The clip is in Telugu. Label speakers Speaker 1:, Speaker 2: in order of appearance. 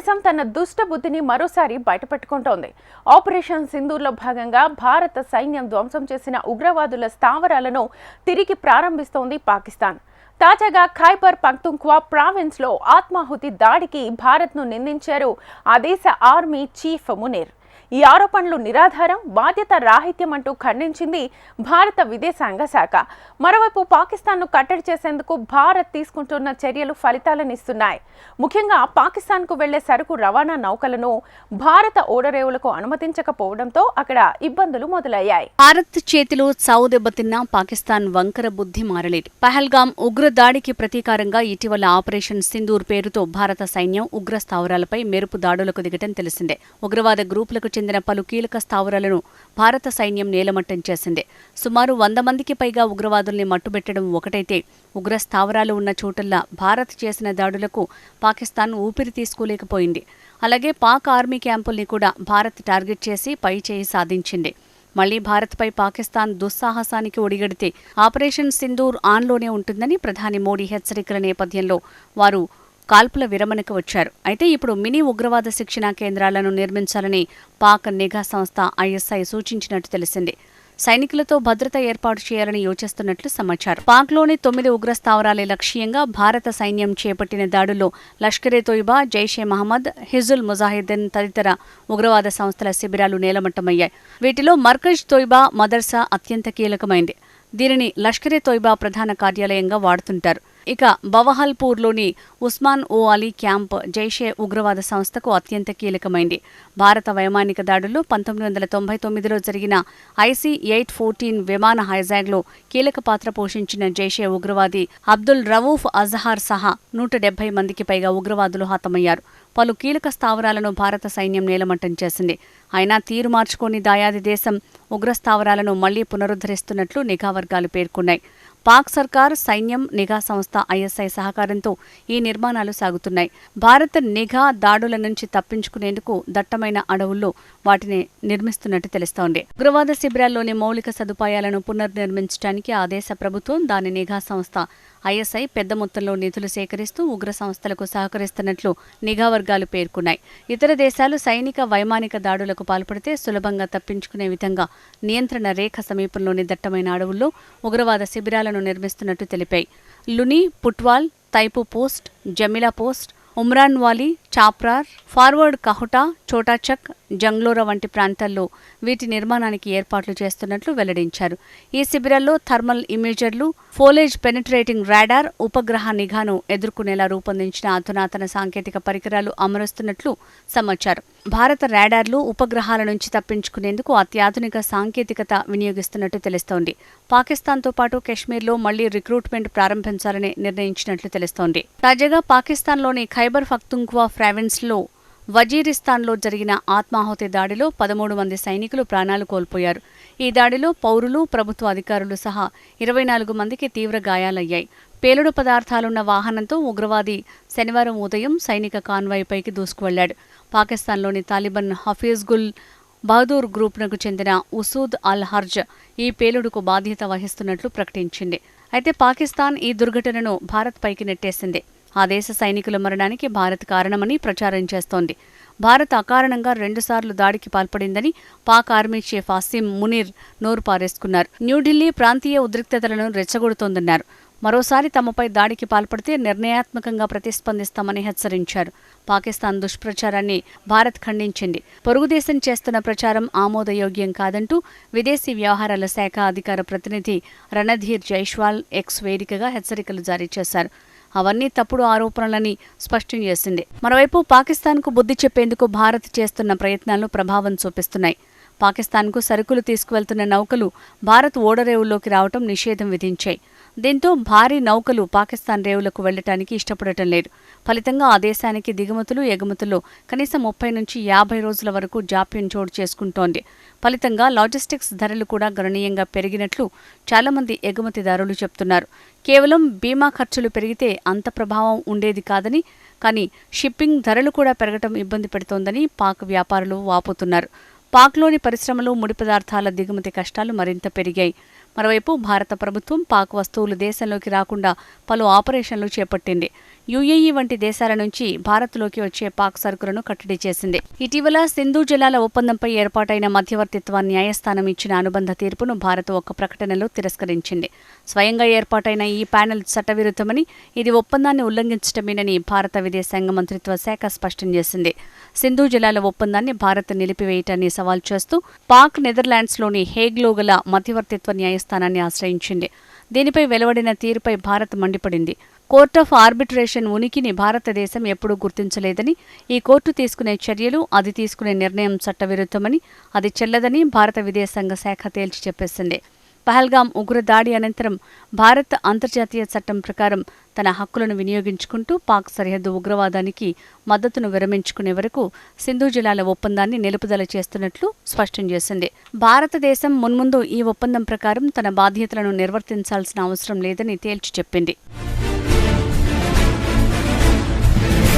Speaker 1: భారతదేశం తన దుష్ట బుద్ధిని మరోసారి బయటపెట్టుకుంటోంది. ఆపరేషన్ సింధూర్లో భాగంగా భారత సైన్యం ధ్వంసం చేసిన ఉగ్రవాదుల స్థావరాలను తిరిగి ప్రారంభిస్తోంది పాకిస్తాన్. తాజాగా ఖైబర్ పఖ్తుంఖ్వా ప్రావిన్స్లో ఆత్మాహుతి దాడికి భారత్ను నిందించారు ఆ దేశ ఆర్మీ చీఫ్ మునీర్. ఈ ఆరోపణలు నిరాధారం బాధ్యత రాహిత్యం అంటూ ఖండించింది భారత విదేశాంగ శాఖ. మరోవైపు పాకిస్తాన్ను కట్టడి చేసేందుకు భారత్ తీసుకుంటున్న చర్యలు ఫలితాలనిస్తున్నాయి. ముఖ్యంగా పాకిస్తాన్కు వెళ్ళే సరుకు రవాణా నౌకలను భారత ఓడరేవులకు అనుమతించకపోవడంతో అక్కడ ఇబ్బందులు మొదలయ్యాయి.
Speaker 2: భారత్ చేతిలో చావు దెబ్బతిన్న పాకిస్తాన్ వంకర బుద్ధి మారలేదు. పహల్గాం ఉగ్ర దాడికి ప్రతీకారంగా ఇటీవల ఆపరేషన్ సింధూర్ పేరుతో భారత సైన్యం ఉగ్ర స్థావరాలపై మెరుపు దాడులకు దిగటం తెలిసిందే. ఉగ్రవాద గ్రూపులకు చెందిన పలు కీలక స్థావరాలను భారత సైన్యం నేలమట్టం చేసింది. సుమారు వంద మందికి పైగా ఉగ్రవాదుల్ని మట్టుబెట్టడం ఒకటైతే ఉగ్ర స్థావరాలు ఉన్న చోటల్లా భారత్ చేసిన దాడులకు పాకిస్తాన్ ఊపిరి తీసుకోలేకపోయింది. అలాగే పాక్ ఆర్మీ క్యాంపుల్ని కూడా భారత్ టార్గెట్ చేసి పై చేయి సాధించింది. మళ్ళీ భారత్పై పాకిస్తాన్ దుస్సాహసానికి ఒడిగడితే ఆపరేషన్ సింధూర్ ఆన్లోనే ఉంటుందని ప్రధాని మోడీ హెచ్చరికల నేపథ్యంలో వారు కాల్పుల విరమణకు వచ్చారు. అయితే ఇప్పుడు మినీ ఉగ్రవాద శిక్షణా కేంద్రాలను నిర్మించాలని పాక్ నిఘా సంస్థ ఐఎస్ఐ సూచించినట్టు తెలిసింది. సైనికులతో భద్రత ఏర్పాటు చేయాలని యోచిస్తున్నట్లు సమాచారం. పాక్లోని తొమ్మిది ఉగ్ర స్థావరాలే లక్ష్యంగా భారత సైన్యం చేపట్టిన దాడుల్లో లష్కరే తోయిబా జైషే మహమ్మద్ హిజుల్ ముజాహిద్దీన్ తదితర ఉగ్రవాద సంస్థల శిబిరాలు నేలమట్టమయ్యాయి. వీటిలో మర్కజ్ తోయిబా మదర్సా అత్యంత కీలకమైంది. దీనిని లష్కరే తోయిబా ప్రధాన కార్యాలయంగా వాడుతుంటారు. ఇక బవహల్పూర్లోని ఉస్మాన్ ఓ అలీ క్యాంప్ జైషే ఉగ్రవాద సంస్థకు అత్యంత కీలకమైంది. భారత వైమానిక దాడుల్లో పంతొమ్మిది వందల తొంభై తొమ్మిదిలో జరిగిన ఐసీ ఎయిట్ ఫోర్టీన్ విమాన హైజాగ్లో కీలక పాత్ర పోషించిన జైషే ఉగ్రవాది అబ్దుల్ రవూఫ్ అజహార్ సహా నూట డెబ్బై మందికి పైగా ఉగ్రవాదులు హతమయ్యారు. పలు కీలక స్థావరాలను భారత సైన్యం నేలమట్టం చేసింది. అయినా తీరు మార్చుకోని దాయాది దేశం ఉగ్రస్థావరాలను మళ్ళీ పునరుద్ధరిస్తున్నట్లు నిఘా వర్గాలు పేర్కొన్నాయి. పాక్ సర్కార్ సైన్యం నిఘా సంస్థ ఐఎస్ఐ సహకారంతో ఈ నిర్మాణాలు సాగుతున్నాయి. భారత్ నిఘా దాడుల నుంచి తప్పించుకునేందుకు దట్టమైన అడవుల్లో వాటిని నిర్మిస్తున్నట్టు తెలుస్తోంది. ఉగ్రవాద శిబిరాల్లోని మౌలిక సదుపాయాలను పునర్నిర్మించడానికి ఆ దేశ ప్రభుత్వం దాని నిఘా సంస్థ ఐఎస్ఐ పెద్ద మొత్తంలో నిధులు సేకరిస్తూ ఉగ్ర సంస్థలకు సహకరిస్తున్నట్లు నిఘా వర్గాలు పేర్కొన్నాయి. ఇతర దేశాలు సైనిక వైమానిక దాడులకు పాల్పడితే సులభంగా తప్పించుకునే విధంగా నియంత్రణ రేఖ సమీపంలోని దట్టమైన అడవుల్లో ఉగ్రవాద శిబిరాలను నిర్మిస్తున్నట్టు తెలిపాయి. Luni Putwal Taipu post Jamila post Umran Wali Chaprar forward Kahuta Chotachak Janglora వంటి ప్రాంతాల్లో వీటి నిర్మాణానికి ఏర్పాట్లు చేస్తున్నట్లు వెల్లడించారు. ఈ శిబిరాల్లో థర్మల్ ఇమేజర్లు ఫోలేజ్ పెనిట్రేటింగ్ రాడార్ ఉపగ్రహ నిఘాను ఎదుర్కొనేలా రూపొందించిన అధునాతన సాంకేతిక పరికరాలు అమరుస్తున్నట్లు సమాచారం. భారత రాడార్లు ఉపగ్రహాల నుంచి తప్పించుకునేందుకు అత్యాధునిక సాంకేతికత వినియోగిస్తున్నట్టు తెలుస్తోంది. పాకిస్తాన్తో పాటు కశ్మీర్లో మళ్ళీ రిక్రూట్మెంట్ ప్రారంభించాలని నిర్ణయించినట్లు తెలుస్తోంది. తాజాగా పాకిస్తాన్లోని ఖైబర్ ఫక్తుంఖ్వా ప్రావిన్స్లో వజీరిస్తాన్లో జరిగిన ఆత్మాహుతి దాడిలో పదమూడు మంది సైనికులు ప్రాణాలు కోల్పోయారు. ఈ దాడిలో పౌరులు ప్రభుత్వ అధికారులు సహా ఇరవై నాలుగు మందికి తీవ్ర గాయాలయ్యాయి. పేలుడు పదార్థాలున్న వాహనంతో ఉగ్రవాది శనివారం ఉదయం సైనిక కాన్వాయ్పైకి దూసుకువెళ్ళాడు. పాకిస్తాన్లోని తాలిబాన్ హఫీజ్ గుల్ బహదూర్ గ్రూప్నకు చెందిన ఉసూద్ అల్ హర్జ్ ఈ పేలుడుకు బాధ్యత వహిస్తున్నట్లు ప్రకటించింది. అయితే పాకిస్తాన్ ఈ దుర్ఘటనను భారత్ పైకి నెట్టేసింది. ఆ దేశ సైనికుల మరణానికి భారత్ కారణమని ప్రచారం చేస్తోంది. భారత్ అకారణంగా రెండుసార్లు దాడికి పాల్పడిందని పాక్ ఆర్మీ చీఫ్ అసీం మునీర్ నోరు పారేసుకున్నారు. న్యూఢిల్లీ ప్రాంతీయ ఉద్రిక్తతలను రెచ్చగొడుతోందన్నారు. మరోసారి తమపై దాడికి పాల్పడితే నిర్ణయాత్మకంగా ప్రతిస్పందిస్తామని హెచ్చరించారు. పాకిస్తాన్ దుష్ప్రచారాన్ని భారత్ ఖండించింది. పొరుగుదేశం చేస్తున్న ప్రచారం ఆమోదయోగ్యం కాదంటూ విదేశీ వ్యవహారాల శాఖ అధికార ప్రతినిధి రణధీర్ జైష్వాల్ ఎక్స్ వేదికగా హెచ్చరికలు జారీ చేశారు. అవన్నీ తప్పుడు ఆరోపణలని స్పష్టం చేసింది. మరోవైపు పాకిస్తాన్కు బుద్ధి చెప్పేందుకు భారత్ చేస్తున్న ప్రయత్నాలు ప్రభావం చూపిస్తున్నాయి. పాకిస్తాన్కు సరుకులు తీసుకువెళ్తున్న నౌకలు భారత్ ఓడరేవుల్లోకి రావటం నిషేధం విధించాయి. దీంతో భారీ నౌకలు పాకిస్తాన్ రేవులకు వెళ్ళటానికి ఇష్టపడటం లేదు. ఫలితంగా ఆ దేశానికి దిగుమతులు ఎగుమతుల్లో కనీసం ముప్పై నుంచి యాభై రోజుల వరకు జాప్యం చోటు చేసుకుంటోంది. ఫలితంగా లాజిస్టిక్స్ ధరలు కూడా గణనీయంగా పెరిగినట్లు చాలామంది ఎగుమతిదారులు చెప్తున్నారు. కేవలం బీమా ఖర్చులు పెరిగితే అంత ప్రభావం ఉండేది కాదని కానీ షిప్పింగ్ ధరలు కూడా పెరగటం ఇబ్బంది పెడుతోందని పాక్ వ్యాపారులు వాపోతున్నారు. పాక్లోని పరిశ్రమలు ముడి పదార్థాల దిగుమతి కష్టాలు మరింత పెరిగాయి. మరోవైపు భారత ప్రభుత్వం పాక్ వస్తువులు దేశంలోకి రాకుండా పలు ఆపరేషన్లు చేపట్టింది. యుఏఈ వంటి దేశాల నుంచి భారత్లోకి వచ్చే పాక్ సరుకులను కట్టడి చేసింది. ఇటీవల సింధు జలాల ఒప్పందంపై ఏర్పాటైన మధ్యవర్తిత్వ న్యాయస్థానం ఇచ్చిన అనుబంధ తీర్పును భారత్ ఒక ప్రకటనలో తిరస్కరించింది. స్వయంగా ఏర్పాటైన ఈ ప్యానెల్ చట్టవిరుద్ధమని ఇది ఒప్పందాన్ని ఉల్లంఘించడమేనని భారత విదేశాంగ మంత్రిత్వ శాఖ స్పష్టం చేసింది. సింధు జలాల ఒప్పందాన్ని భారత్ నిలిపివేయటాన్ని సవాల్ చేస్తూ పాక్ నెదర్లాండ్స్లోని హేగ్లో గల మధ్యవర్తిత్వ న్యాయస్థానాన్ని ఆశ్రయించింది. దీనిపై వెలువడిన తీరుపై భారత్ మండిపడింది. కోర్ట్ ఆఫ్ ఆర్బిట్రేషన్ ఉనికిని భారతదేశం ఎప్పుడూ గుర్తించలేదని ఈ కోర్టు తీసుకునే చర్యలు అది తీసుకునే నిర్ణయం చట్టవిరుద్ధమని అది చెల్లదని భారత విదేశాంగ శాఖ తేల్చి చెప్పేసింది. పహల్గాం ఉగ్రదాడి అనంతరం భారత్ అంతర్జాతీయ చట్టం ప్రకారం తన హక్కులను వినియోగించుకుంటూ పాక్ సరిహద్దు ఉగ్రవాదానికి మద్దతును విరమించుకునే వరకు సింధు జలాల ఒప్పందాన్ని నిలుపుదల చేస్తున్నట్లు స్పష్టం చేసింది. భారతదేశం మున్ముందు ఈ ఒప్పందం ప్రకారం తన బాధ్యతలను నిర్వర్తించాల్సిన అవసరం లేదని తేల్చి చెప్పింది.